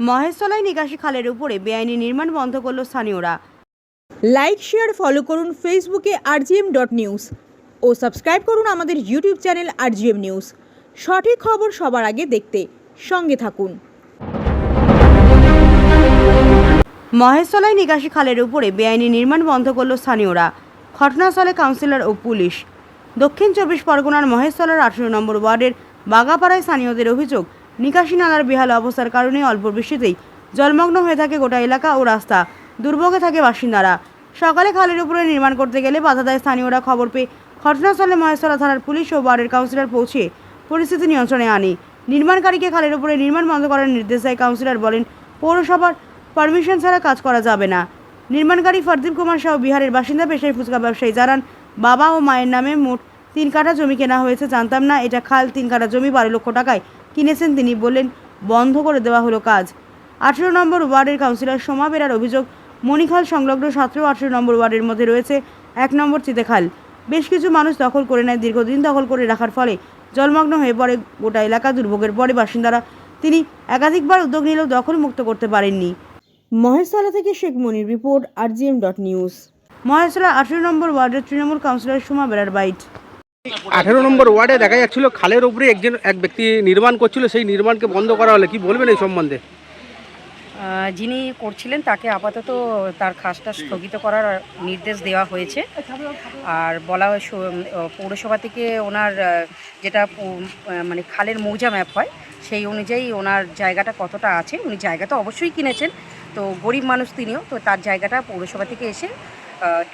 মহেশতলায় নিকাশি খালের উপরে বেআইনি নির্মাণ বন্ধ করল স্থানীয়রা। লাইক শেয়ার ফলো করুন ফেসবুকে আরজিএম ডট নিউজ ও সাবস্ক্রাইব করুন আমাদের ইউটিউব চ্যানেল আরজিএম নিউজ সঠিক খবর সবার আগে দেখতে সঙ্গে থাকুন। মহেশতলায় নিকাশি খালের উপরে বেআইনি নির্মাণ বন্ধ করল স্থানীয়রা। ঘটনাস্থলে কাউন্সিলর ও পুলিশ। দক্ষিণ চব্বিশ পরগনার মহেশতলার আঠেরো নম্বর ওয়ার্ডের বাগাপাড়ায় স্থানীয়দের অভিযোগ নিকাশি নালার বেহাল অবস্থার কারণে অল্প বৃষ্টিতেই জলমগ্ন হয়ে থাকে গোটা এলাকা ও রাস্তা। দুর্ভোগে থাকে বাসিন্দারা। সকালে খালের উপরে নির্মাণ করতে গেলে বাধা দেয় স্থানীয়রা খবর পেয়ে ঘটনাস্থলে মহেশতলা থানার পুলিশ ও ওয়ার্ডের কাউন্সিলর পৌঁছে পরিস্থিতি নিয়ন্ত্রণে আনে। নির্মাণকারীকে খালের উপরে নির্মাণ বন্ধ করার নির্দেশ দেয় কাউন্সিলর বলেন, পৌরসভার পারমিশন ছাড়া কাজ করা যাবে না। নির্মাণকারী ফরদীপ কুমার সহ বিহারের বাসিন্দা পেশায় ফুচকা ব্যবসায়ী জানান, বাবা ও মায়ের নামে মোট তিন কাঠা জমি কেনা হয়েছে, জানতাম না, এটা খাল তিন কাঠা জমি, বারো লক্ষ টাকায় কিনেছেন তিনি বললেন, বন্ধ করে দেওয়া হলো কাজ। আঠেরো নম্বর ওয়ার্ডের কাউন্সিলর সোমা বেরার অভিযোগ, মণিখাল সংলগ্ন সতেরো আঠেরো নম্বর ওয়ার্ডের মধ্যে রয়েছে এক নম্বর চিতেখাল। বেশ কিছু মানুষ দখল করে নেয়, দীর্ঘদিন দখল করে রাখার ফলে জলমগ্ন হয়ে পড়ে গোটা এলাকা দুর্ভোগের পরে বাসিন্দারা। তিনি একাধিকবার উদ্যোগ নিলেও দখল মুক্ত করতে পারেননি। মহেশতলা থেকে Sheikh Monir report, RGM dot news. Maheshtala আঠেরো নম্বর ওয়ার্ডের তৃণমূল কাউন্সিলর সুমা বেরার বাইট। আঠেরো নম্বর ওয়ার্ডে দেখা যাচ্ছিল খালের উপরে একজন এক ব্যক্তি নির্মাণ করছিল, সেই নির্মাণকে বন্ধ করা হলে। কি বলবেন এই সম্বন্ধে? যিনি করছিলেন তাকে আপাতত তার কাজটা স্থগিত করার নির্দেশ দেওয়া হয়েছে। আর বলা পৌরসভা থেকে ওনার যেটা মানে খালের মৌজা ম্যাপ হয়, সেই অনুযায়ী ওনার জায়গাটা কতটা আছে, উনি জায়গাটা অবশ্যই কিনেছেন। তো গরিব মানুষ তিনিও, তো তার জায়গাটা পৌরসভা থেকে এসে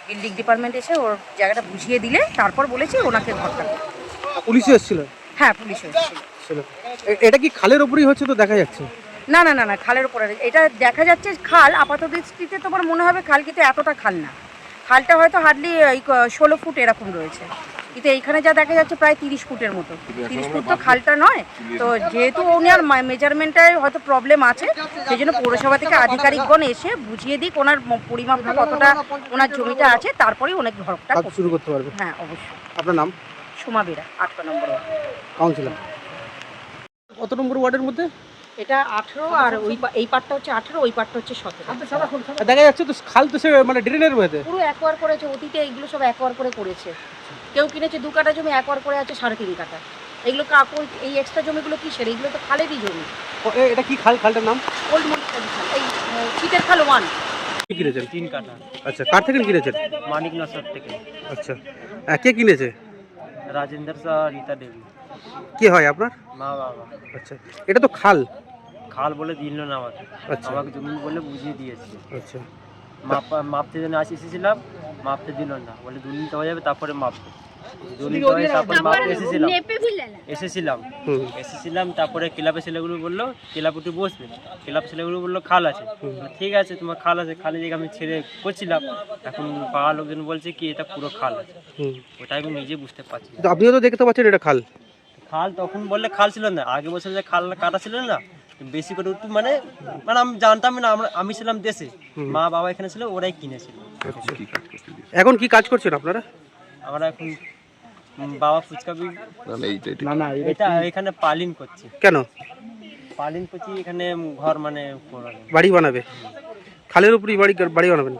বিল্ডিং ডিপার্টমেন্ট এসে ওর জায়গাটা বুঝিয়ে দিলে তারপর বলেছে ওনাকে ঘরটা। পুলিশও এসেছিল? হ্যাঁ পুলিশও এসেছিল। ছিল। এটা কি খালের উপরেই হচ্ছে তো দেখা যাচ্ছে? না না না না খালের উপরে এটা দেখা যাচ্ছে খাল আপাত দৃষ্টিতে তোমার মনে হবে খাল কিন্তু এতটা খাল না। খালটা হয়তো হার্ডলি ষোলো ফুট এরকম রয়েছে। কিন্তু এইখানে যা দেখা যাচ্ছে প্রায় তিরিশ ফুটের মতো। তিরিশ ফুট তো খালটা নয় তো যেহেতু ওনার মেজারমেন্টে হয়তো প্রবলেম আছে সেই জন্য পৌরসভা থেকে আধিকারিকগণ এসে বুঝিয়ে দিক ওনার পরিমাপটা কতটা ওনার জমিটা আছে তারপরেই ওনার ঘরটা শুরু করতে পারবে। হ্যাঁ অবশ্যই। আপনার নাম? সোমা বেরা আটটা নম্বর। কাউন্সিলর। কত নম্বর ওয়ার্ডের মধ্যে? এটা আঠেরো আর ওই এই পার্টটা হচ্ছে আঠেরো ওই পার্টটা হচ্ছে সতেরো। দেখা যাচ্ছে তো খাল তো সে মানে ড্রেনের মধ্যে পুরো একবার করেছে অতীতে এইগুলো সব একবার করে করেছে। কেউ কিনেছে দু কাঠা জমি একোয়ার করে আছে সাড়ে তিন কাঠা। এগুলো কাকুর এই এক্সট্রা জমিগুলো কিসের? এগুলো তো খালেরই জমি। ও, এটা কি খাল? খালটার নাম? ওল্ড মরিকালি খাল এই শীতের খাল ওয়ান কি কিনেছেন? তিন কাঠা। আচ্ছা কার থেকে কিনেছেন? মানিক নসর থেকে। আচ্ছা। কে কিনেছে? রাজেন্দ্র শাহ রীতা দেবী। কে হয় আপনার? মা বাবা। আচ্ছা এটা তো খাল। খাল বলে দিল না আমাকে। আচ্ছা। আমাকে জমি বলে বুঝিয়ে দিয়েছে। আচ্ছা। মাপ মাপতে জন্য আসি এসেছিলাম মাপতে দিল না। বলে দুর্নীতি হয়ে যাবে তারপরে মাপতে দুর্নীতি তারপরে মাপতে এসেছিলাম। এসেছিলাম। এসেছিলাম তারপরে ক্লাবের ছেলেগুলো বলল ক্লাব উঠে বসবে। ক্লাব ছেলেগুলো বলল খাল আছে। ঠিক আছে তোমার খাল আছে। খালে জায়গা আমি ছেড়ে করছিলাম এখন পাড়ার লোকজন বলছে কি এটা পুরো খাল আছে। হুম। ওটা আমি নিজে বুঝতে পারছি। আপনিও তো দেখতে পাচ্ছেন এটা খাল। খাল তখন বললে খাল ছিল না। আগে বছর যে খাল কাটা ছিল না। বেশি করে একটু মানে মানে আমি জানতাম না আমরা আমি ছিলাম দেশে। মা বাবা এখানে ছিল ওরাই কিনেছিল। এখন কি কাজ করছেন আপনারা? আমরা এখন বাবা ফুচকা না না এটা এখানে পালিন করছে। কেন? পালিন করছি এখানে ঘর মানে বাড়ি বানাবে? খালের উপরই বাড়ি বাড়ি বানাবেন?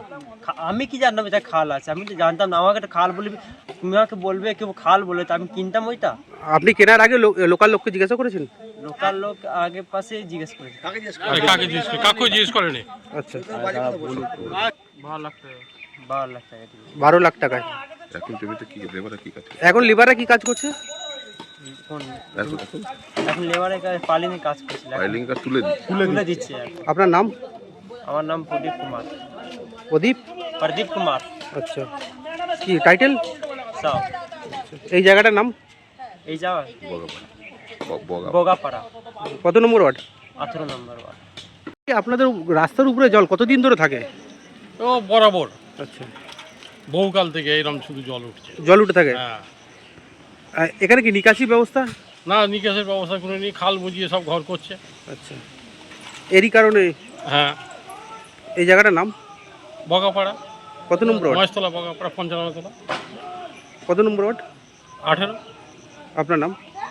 আমি কি জানতাম এটা খাল আছে? আমি তো জানতাম না আমাকে একটা খাল বলবি তুমি আমাকে বলবে কেউ খাল বলে তো আমি কিনতাম ওইটা। আপনি কেনার আগে লোকাল লোককে জিজ্ঞাসা করেছেন? লোকাল লোক আগে পাশে জিজ্ঞেস করেছে। কাকে জিজ্ঞেস করে কাকু জিজ্ঞেস করেনি? আচ্ছা বারো লাখ টাকা। বারো লাখ টাকা। বারো লাখ টাকায় এখন জমিতে কি লেবারে কি কাজ এখন লিবাররা কি কাজ করছে? এখন লেবারের কাজ পালিনি কাজ করছিল এখন কাজ তুলে তুলে দিচ্ছে। আপনার নাম? আমার নাম প্রদীপ কুমার। প্রদীপ? প্রদীপ কুমার। আচ্ছা। কি টাইটেল? এই জায়গাটার নাম? এই যাওয়া বগাপাড়া ব- বগা বগাপাড়া। কত নম্বর ওয়ার্ড? আঠেরো নম্বর ওয়ার্ড। আপনাদের রাস্তার উপরে জল কতদিন ধরে থাকে? ও বরাবর। আচ্ছা। বহুকাল থেকে এরকম শুধু জল উঠছে। জল উঠে থাকে? হ্যাঁ। এখানে কি নিকাশি ব্যবস্থা? না নিকাশের ব্যবস্থা করে নিয়ে খাল বুঝিয়ে সব ঘর করছে। আচ্ছা। এরই কারণে হ্যাঁ। এই জায়গাটার নাম? বগাপাড়া। কত নম্বর মহেশতলা বগাপাড়া পঞ্চান্নতলা। কত নম্বর ওয়ার্ড? আঠেরো। আপনার নাম?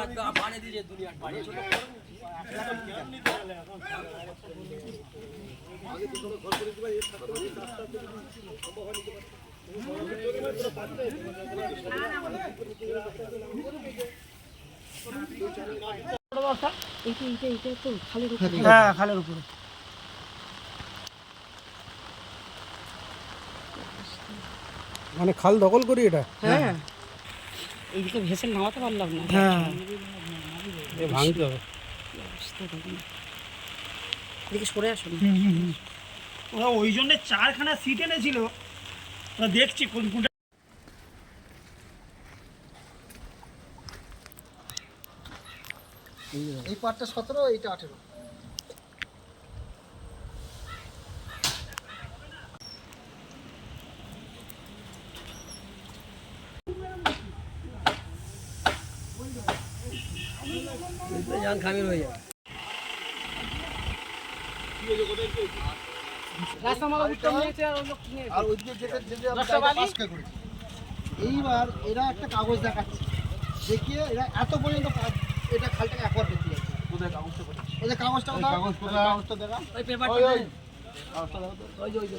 আছে মানে খাল দখল করি এটা? হ্যাঁ। এইদিকে ভেসে নামাতে পারলাম না। এ ভাঙতে হবে। এদিকে সরে আসুন। ওরা ওই জন্য চারখানা সিট এনেছিল। ওরা দেখছি কোন কোনটা এই পার্টটা সতেরো এইটা আঠেরো। আর ওইদিকে যেটা যেটা আমরা জায়গা পাস করে করেছি। এইবার এরা একটা কাগজ দেখাচ্ছে। দেখিয়ে এরা এত পর্যন্ত এটা খালটাকে একবার যাচ্ছে ওদের কাগজটা কাগজটা কোথায়? কাগজটা দেখা। ওই পেপারটা কাগজটা দেখো। তো। ওই যে ওই যে।